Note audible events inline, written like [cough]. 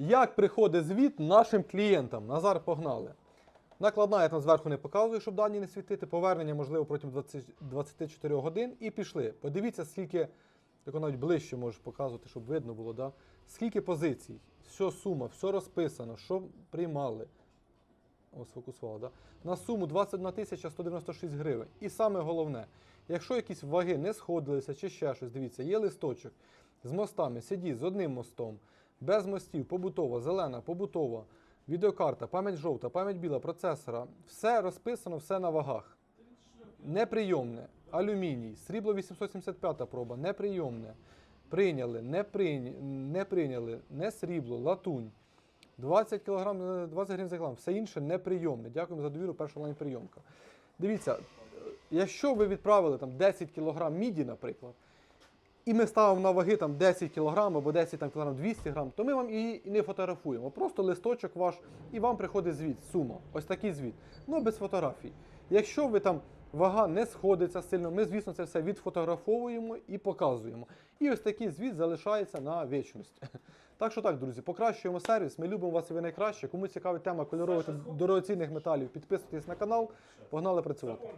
Як приходить звіт нашим клієнтам? Назар, погнали. Накладна я там зверху не показую, щоб дані не світити. Повернення, можливо, протягом 24 годин. І пішли. Подивіться, скільки, тако навіть ближче можеш показувати, щоб видно було, да? скільки позицій, все сума, все розписано, що приймали. О, сфокусувало, да? На суму 21 тисяча 196 гривень. І саме головне, якщо якісь ваги не сходилися чи ще щось, дивіться, є листочок з мостами, сидіть з одним мостом, без мостів, побутова, зелена, побутова, відеокарта, пам'ять жовта, пам'ять біла, процесора. Все розписано, все на вагах. Неприйомне. Алюміній, срібло 875 проба, неприйомне. Прийняли, не, прийня... не прийняли, не срібло, латунь. 20 кг, 20 гривень за кілограм. Все інше неприйомне. Дякуємо за довіру, перша онлайн прийомка. Дивіться, е, якщо ви відправили там 10 кг міді, наприклад, і ми ставимо на ваги там 10 кг або 10 там, кг 200 грам, то ми вам її і не фотографуємо. Просто листочок ваш, і вам приходить звіт, сума. Ось такий звіт. Ну без фотографій. Якщо ви там вага не сходиться сильно, ми, звісно, це все відфотографовуємо і показуємо. І ось такий звіт залишається на вічність. [laughs] Так що так, друзі, покращуємо сервіс. Ми любимо вас і ви найкраще. Кому цікава тема кольорових та дорогоцінних металів, підписуйтесь на канал. Погнали працювати.